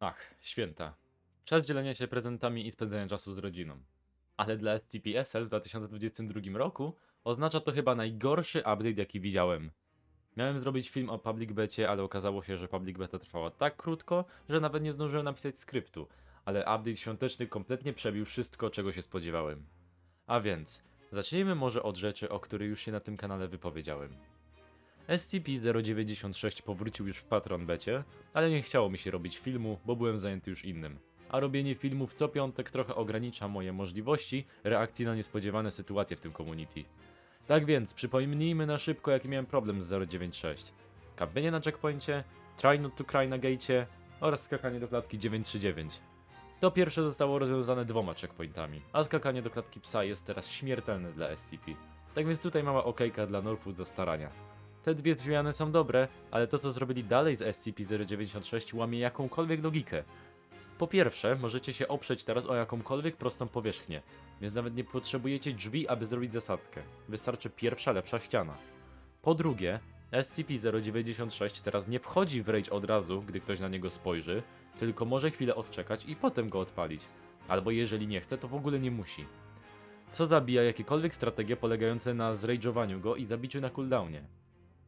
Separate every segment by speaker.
Speaker 1: Ach, święta. Czas dzielenia się prezentami i spędzania czasu z rodziną. Ale dla SCPSL w 2022 roku oznacza to chyba najgorszy update jaki widziałem. Miałem zrobić film o Public Becie, ale okazało się, że Public Beta trwała tak krótko, że nawet nie zdążyłem napisać skryptu, ale update świąteczny kompletnie przebił wszystko, czego się spodziewałem. A więc, zacznijmy może od rzeczy, o której już się na tym kanale wypowiedziałem. SCP-096 powrócił już w Patron Becie, ale nie chciało mi się robić filmu, bo byłem zajęty już innym. A robienie filmów co piątek trochę ogranicza moje możliwości reakcji na niespodziewane sytuacje w tym community. Tak więc, przypomnijmy na szybko jaki miałem problem z 096. Kampienie na checkpoincie, try not to cry na gatecie oraz skakanie do klatki 939. To pierwsze zostało rozwiązane dwoma checkpointami, a skakanie do klatki psa jest teraz śmiertelne dla SCP. Tak więc tutaj mała okejka dla Northwood za starania. Te dwie zmiany są dobre, ale to co zrobili dalej z SCP-096 łamie jakąkolwiek logikę. Po pierwsze, możecie się oprzeć teraz o jakąkolwiek prostą powierzchnię, więc nawet nie potrzebujecie drzwi, aby zrobić zasadkę. Wystarczy pierwsza, lepsza ściana. Po drugie, SCP-096 teraz nie wchodzi w rage od razu, gdy ktoś na niego spojrzy, tylko może chwilę odczekać i potem go odpalić. Albo jeżeli nie chce, to w ogóle nie musi. Co zabija jakiekolwiek strategie polegające na zrage'owaniu go i zabiciu na cooldownie.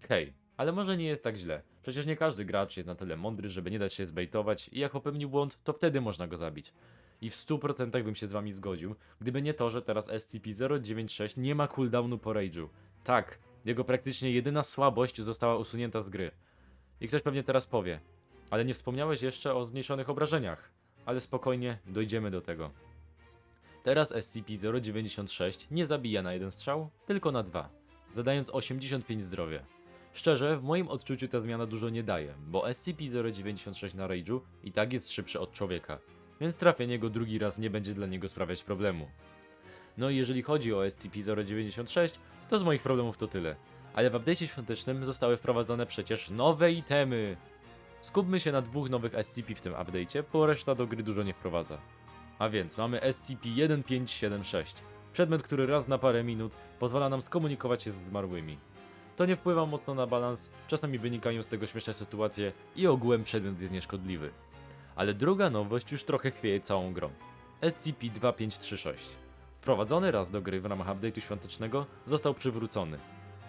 Speaker 1: Hej, ale może nie jest tak źle. Przecież nie każdy gracz jest na tyle mądry, żeby nie dać się zbejtować i jak popełnił błąd, to wtedy można go zabić. I w 100% bym się z wami zgodził, gdyby nie to, że teraz SCP-096 nie ma cooldownu po rage'u. Tak, jego praktycznie jedyna słabość została usunięta z gry. I ktoś pewnie teraz powie, ale nie wspomniałeś jeszcze o zmniejszonych obrażeniach. Ale spokojnie, dojdziemy do tego. Teraz SCP-096 nie zabija na jeden strzał, tylko na dwa, zadając 85 zdrowia. Szczerze, w moim odczuciu ta zmiana dużo nie daje, bo SCP-096 na Rage'u i tak jest szybszy od człowieka, więc trafienie go drugi raz nie będzie dla niego sprawiać problemu. No i jeżeli chodzi o SCP-096, to z moich problemów to tyle. Ale w update'cie świątecznym zostały wprowadzone przecież nowe itemy. Skupmy się na dwóch nowych SCP w tym update'cie, bo reszta do gry dużo nie wprowadza. A więc mamy SCP-1576, przedmiot, który raz na parę minut pozwala nam skomunikować się z zmarłymi. To nie wpływa mocno na balans, czasami wynikają z tego śmieszne sytuacje i ogółem przedmiot jest nieszkodliwy. Ale druga nowość już trochę chwieje całą grą. SCP-2536. Wprowadzony raz do gry w ramach update'u świątecznego, został przywrócony.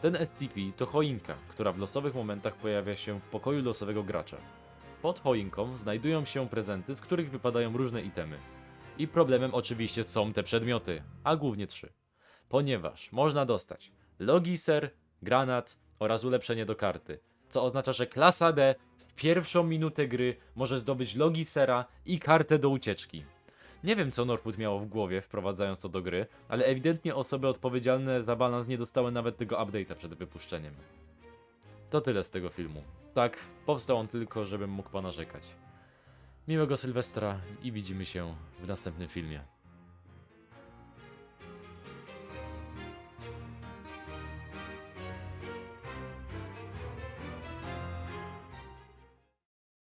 Speaker 1: Ten SCP to choinka, która w losowych momentach pojawia się w pokoju losowego gracza. Pod choinką znajdują się prezenty, z których wypadają różne itemy. I problemem oczywiście są te przedmioty, a głównie trzy. Ponieważ można dostać logiser, granat oraz ulepszenie do karty, co oznacza, że klasa D w pierwszą minutę gry może zdobyć logisera i kartę do ucieczki. Nie wiem co Norwood miało w głowie wprowadzając to do gry, ale ewidentnie osoby odpowiedzialne za balans nie dostały nawet tego update'a przed wypuszczeniem. To tyle z tego filmu. Tak, powstał on tylko, żebym mógł ponarzekać. Miłego Sylwestra i widzimy się w następnym filmie.